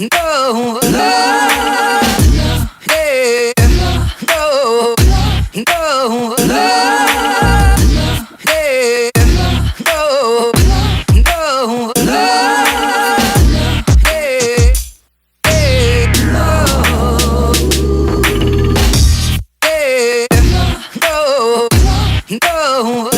no, no, yeah, no, no, yeah, no, no, yeah, yeah, no, yeah, no, no.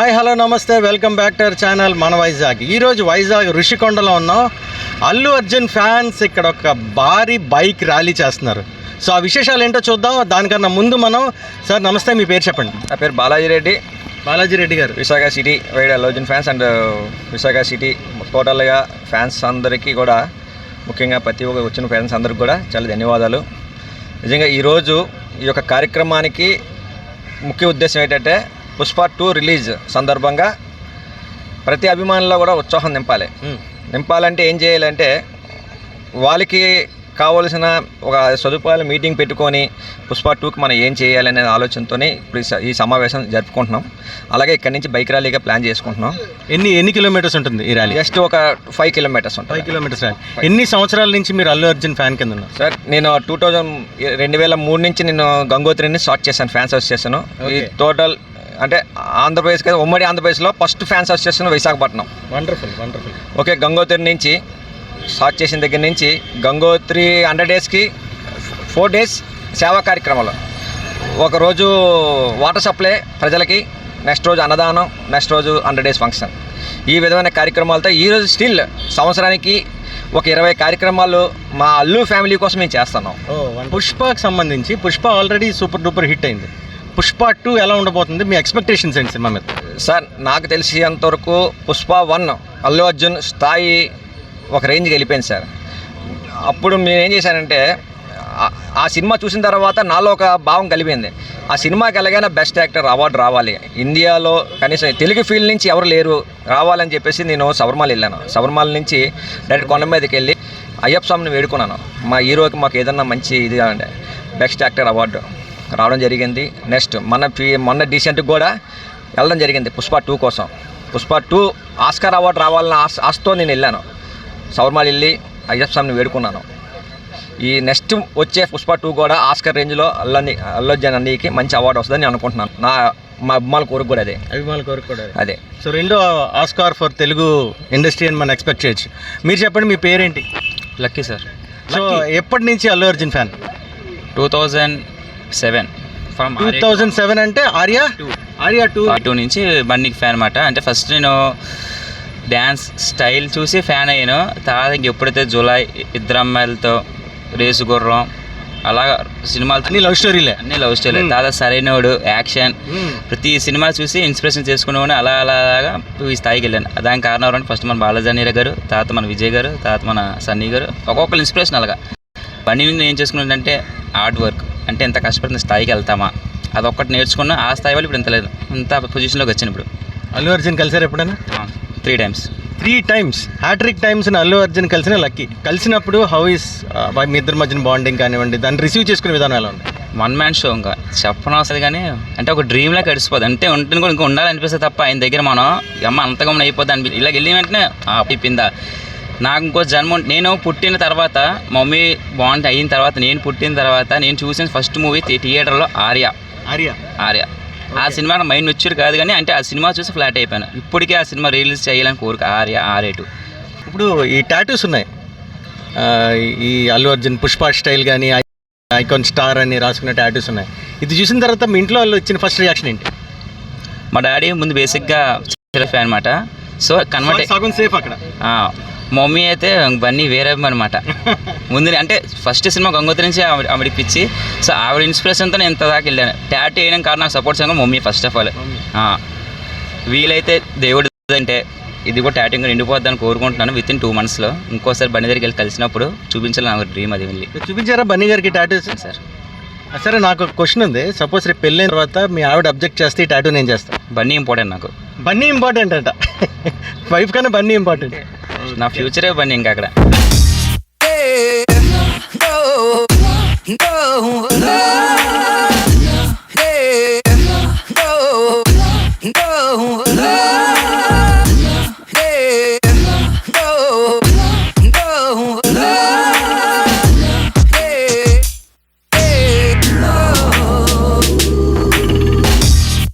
Hi hello నమస్తే welcome back to our channel. మన వైజాగ్. ఈరోజు వైజాగ్ ఋషికొండలో ఉన్నాం. Allu Arjun fans ఇక్కడ ఒక భారీ bike rally చేస్తున్నారు. సో ఆ విశేషాలు ఏంటో చూద్దాం. దానికన్నా ముందు మనం సార్ నమస్తే మీ పేరు చెప్పండి. నా పేరు బాలాజీ రెడ్డి. బాలాజీ రెడ్డి గారు. విశాఖ సిటీ వైడ్ అలోజన్ ఫ్యాన్స్ అండ్ విశాఖ సిటీ టోటల్గా ఫ్యాన్స్ అందరికీ కూడా ముఖ్యంగా ప్రతి ఒక్క వచ్చిన ఫ్యాన్స్ అందరికి కూడా చాలా ధన్యవాదాలు. నిజంగా ఈరోజు ఈ యొక్క కార్యక్రమానికి ముఖ్య ఉద్దేశం ఏంటంటే పుష్ప టూ రిలీజ్ సందర్భంగా ప్రతి అభిమానుల్లో కూడా ఉత్సాహం నింపాలి. నింపాలంటే ఏం చేయాలంటే వాళ్ళకి కావలసిన ఒక సదుపాయాలు మీటింగ్ పెట్టుకొని పుష్ప టూకి మనం ఏం చేయాలనే ఆలోచనతోనే ఇప్పుడు ఈ సమావేశం జరుపుకుంటున్నాం. అలాగే ఇక్కడి నుంచి బైక్ ర్యాలీగా ప్లాన్ చేసుకుంటున్నాం. ఎన్ని ఎన్ని కిలోమీటర్స్ ఉంటుంది ఈ ర్యాలీ? జస్ట్ ఒక ఫైవ్ కిలోమీటర్స్ ఫైవ్ ఉంటుంది కిలోమీటర్స్ ర్యాలీ. ఎన్ని సంవత్సరాల నుంచి మీరు అల్లు అర్జున్ ఫ్యాన్ కింద ఉన్నారు? సార్ నేను టూ థౌజండ్ రెండు వేల మూడు నుంచి నేను గంగోత్రిని స్టార్ట్ చేశాను ఫ్యాన్స్ అసోసియేషన్. ఈ. టోటల్ అంటే ఆంధ్రప్రదేశ్ కదా ఉమ్మడి ఆంధ్రప్రదేశ్లో first fans association Visakhapatnam. Wonderful wonderful okay Gangotri నుంచి స్టార్ట్ చేసిన దగ్గర నుంచి గంగోత్రి హండ్రెడ్ డేస్కి ఫోర్ డేస్ సేవా కార్యక్రమాలు. ఒకరోజు వాటర్ సప్లై ప్రజలకి నెక్స్ట్ రోజు అన్నదానం నెక్స్ట్ రోజు హండ్రెడ్ డేస్ ఫంక్షన్ ఈ విధమైన కార్యక్రమాలతో ఈరోజు స్టిల్ సంవత్సరానికి ఒక ఇరవై కార్యక్రమాలు మా అల్లు ఫ్యామిలీ కోసం మేము చేస్తున్నాం. పుష్పకి సంబంధించి Pushpa already super duper hit అయింది. పుష్ప టూ ఎలా ఉండబోతుంది? మీ ఎక్స్పెక్టేషన్స్ ఏంటి సినిమా మీద? సార్ నాకు తెలిసినంతవరకు పుష్ప వన్ అల్లు అర్జున్ స్థాయి ఒక రేంజ్కి వెళ్ళిపోయింది సార్. అప్పుడు నేను ఏం చేశానంటే ఆ- సినిమా చూసిన తర్వాత నాలో ఒక భావం కలిపింది ఆ సినిమాకి ఎలాగైనా బెస్ట్ యాక్టర్ అవార్డు రావాలి. ఇండియాలో కనీసం తెలుగు ఫీల్డ్ నుంచి ఎవరు లేరు రావాలని చెప్పేసి నేను శబరిమల వెళ్ళాను. శబరిమల నుంచి డైరెక్ట్ కొండ మీదకి వెళ్ళి అయ్యప్ప స్వామిని వేడుకున్నాను. మా హీరోకి మాకు ఏదన్నా మంచి ఇది అంటే బెస్ట్ యాక్టర్ అవార్డు. రావడం జరిగింది. నెక్స్ట్ మన పి- మొన్న డీసెంట్కి కూడా వెళ్ళడం జరిగింది పుష్ప టూ కోసం. పుష్ప టూ ఆస్కార్ అవార్డు రావాలన్న ఆశ ఆశతో నేను వెళ్ళాను. శబరిమల వెళ్ళి అయ్యప్ప స్వామిని వేడుకున్నాను. ఈ నెక్స్ట్ వచ్చే పుష్ప టూ కూడా ఆస్కర్ రేంజ్లో అల్లని అల్లర్జన్ అన్నయ్యకి మంచి అవార్డు వస్తుందని నేను అనుకుంటున్నాను. నా మా అభిమానుల కోరిక కూడా అదే. అభిమానుల కోరిక కూడా అదే. సో రెండో ఆస్కార్ ఫర్ తెలుగు ఇండస్ట్రీ అని మనం ఎక్స్పెక్ట్ చేయొచ్చు. మీరు చెప్పండి మీ పేరేంటి? Lucky sir. సో ఎప్పటి నుంచి Allu Arjun fan? Two thousand seven. From two thousand seven అంటే ఆర్యా? ఆర్యా టూ. టూ నుంచి బండికి ఫ్యాన్ అనమాట అంటే ఫస్ట్ నేను డ్యాన్స్ స్టైల్ చూసి ఫ్యాన్ అయ్యాను. తర్వాత ఇంక ఎప్పుడైతే జూలై ఇద్దరు అమ్మాయిలతో రేసు గుర్రం అలా సినిమాలు అన్ని లవ్ స్టోరీలే అన్ని లవ్ స్టైల్ తర్వాత సరైనోడు యాక్షన్. ప్రతి సినిమా చూసి ఇన్స్పిరేషన్ చేసుకునేవాడిని అలా అలా అలాగా ఈ స్థాయికి వెళ్ళాను. దానికి కారణం ఎవరంటే ఫస్ట్ మన బాలజానీర గారు తర్వాత మన విజయ్ గారు తర్వాత మన సన్నీ గారు. ఒక్కొక్కరు ఇన్స్పిరేషన్ అలాగా. బండి నుంచి ఏం చేసుకున్నానంటే హార్డ్ వర్క్ అంటే ఎంత కష్టపడిన స్థాయికి వెళ్తామా? అదొక్కటి నేర్చుకున్నా ఆ స్థాయి వల్ల ఇప్పుడు ఇంత లేదు. ఇంత పొజిషన్లోకి వచ్చాను ఇప్పుడు. అల్లు అర్జున్ కలిసారు ఎప్పుడైనా three times three times hat trick times Allu Arjun కలిసిన లక్కీ కలిసినప్పుడు హౌ ఇస్ మీ ఇద్దరి మధ్యన బాండింగ్ కానివ్వండి దాన్ని రిసీవ్ చేసుకునే విధానం ఎలా ఉంది? వన్ మ్యాన్ షో ఇంకా. చెప్పనవసరం కానీ అంటే ఒక డ్రీమ్ లాగా గడిచిపోదు. అంటే ఉంటుంది కూడా ఇంకా ఉండాలనిపిస్తుంది తప్ప ఆయన దగ్గర మనం అమ్మ అంతగా అయిపోద్ది? అనిపి ఇలా వెళ్ళిన వెంటనే ఆ, అయిపోయిందా? నాకు ఇంకో జన్మ నేను పుట్టిన తర్వాత మమ్మీ బాగుంటే అయిన తర్వాత నేను పుట్టిన తర్వాత నేను చూసిన ఫస్ట్ మూవీ థియేటర్లో ఆర్య. ఆర్య. ఆర్య. ఆ సినిమా నా మైండ్ వచ్చారు కాదు కానీ అంటే ఆ సినిమా చూసి ఫ్లాట్ అయిపోయాను. ఇప్పటికే ఆ సినిమా రిలీజ్ చేయాలని కోరిక ఆర్య ఆర్య టూ ఇప్పుడు ఈ టాటూస్ ఉన్నాయి. ఈ అల్లు అర్జున్ పుష్ప స్టైల్ కానీ ఐకాన్ స్టార్ అని రాసుకున్న టాటూస్ ఉన్నాయి. ఇది చూసిన తర్వాత మీ ఇంట్లో వాళ్ళు ఇచ్చిన ఫస్ట్ రియాక్షన్ ఏంటి? మా డాడీ ముందు బేసిక్గా ఫ్యాన్ అనమాట సో కన్వర్ట్ సగం సేఫ్ అక్కడ. మమ్మీ అయితే బన్నీ వేరే అనమాట ముందు అంటే ఫస్ట్ సినిమా గంగోత్రి నుంచి ఆవిడ పిచ్చి సో ఆవిడ ఇన్స్పిరేషన్తో నేను ఇంత దాకా వెళ్ళాను. ట్యాట్ వేయడం కారణం నాకు సపోర్ట్ చేయడం మమ్మీ ఫస్ట్ ఆఫ్ ఆల్ వీలైతే దేవుడు అంటే ఇది కూడా ట్యాటింగ్ నిండిపోద్దని కోరుకుంటున్నాను విత్ ఇన్ టూ మంత్స్లో ఇంకోసారి బండి దగ్గరికి వెళ్ళి కలిసినప్పుడు చూపించాలి నాకు డ్రీమ్ అది వెళ్ళి చూపించారా బన్నీ గారికి టాటూస్ సార్. సరే నాకు ఒక క్వశ్చన్ ఉంది. సపోజ్ రేపు పెళ్ళైన తర్వాత మీ ఆవిడ అబ్జెక్ట్ చేస్తే ఈ టాటూ నేను చేస్తాను బన్నీ ఇంపార్టెంట్ నాకు. బన్నీ ఇంపార్టెంట్ అంట. వైఫ్ కన్నా బన్నీ ఇంపార్టెంట్ నా ఫ్యూచరే బండి ఇంకా అక్కడ yeah. No, no.